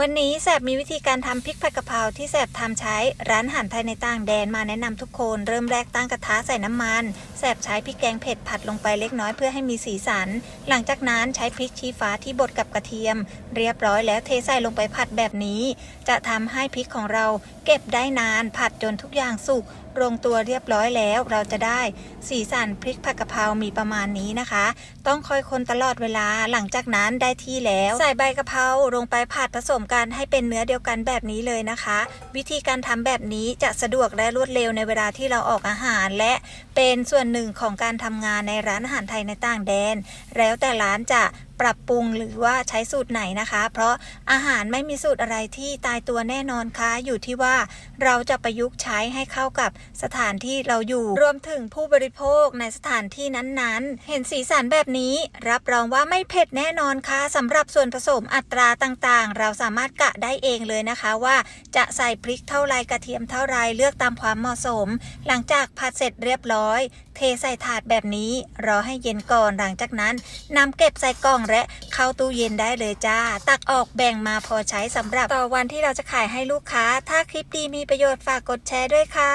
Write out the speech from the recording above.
วันนี้แสบมีวิธีการทำพริกผัดกะเพราที่แสบทำใช้ร้านอาหารไทยในต่างแดนมาแนะนำทุกคน เริ่มแรกตั้งกระทะใส่น้ำมันแสบใช้พริกแกงเผ็ดผัดลงไปเล็กน้อยเพื่อให้มีสีสัน หลังจากนั้นใช้พริกชี้ฟ้าที่บดกับกระเทียม เรียบร้อยแล้วเทใส่ลงไปผัดแบบนี้ จะทำให้พริกของเราเก็บได้นานผัดจนทุกอย่างสุกลงตัวเรียบร้อยแล้วเราจะได้สีสันพริกผัดกะเพรามีประมาณนี้นะคะ ต้องคอยคนตลอดเวลาหลังจากนั้นได้ที่แล้ว ใส่ใบกะเพราลงไปผัดผสมกันให้เป็นเนื้อเดียวกันแบบนี้เลยนะคะ วิธีการทำแบบนี้จะสะดวกและรวดเร็วในเวลาที่เราออกอาหาร และเป็นส่วนหนึ่งของการทำงานในร้านอาหารไทยในต่างแดน แล้วแต่ร้านจะปรับปรุงหรือว่าใช้สูตรไหนนะคะ เพราะอาหารไม่มีสูตรอะไรที่ตายตัวแน่นอนค่ะอยู่ที่ว่าเราจะประยุกต์ใช้ให้เข้ากับสถานที่เราอยู่รวมถึงผู้บริโภคในสถานที่นั้นๆ เห็นสีสันแบบนี้ รับรองว่าไม่เผ็ดแน่นอนค่ะสำหรับส่วนผสมอัตราต่างๆ เราสามารถกะได้เองเลยนะคะว่าจะใส่พริกเท่าไรกระเทียมเท่าไรเลือกตามความเหมาะสม หลังจากผัดเสร็จเรียบร้อยเทใส่ถาดแบบนี้ รอให้เย็นก่อนหลังจากนั้นนำเก็บใส่กล่องและเข้าตู้เย็นได้เลยจ้า ตักออกแบ่งมาพอใช้สำหรับต่อวันที่เราจะขายให้ลูกค้า ถ้าคลิปดีมีประโยชน์ฝากกดแชร์ด้วยค่ะ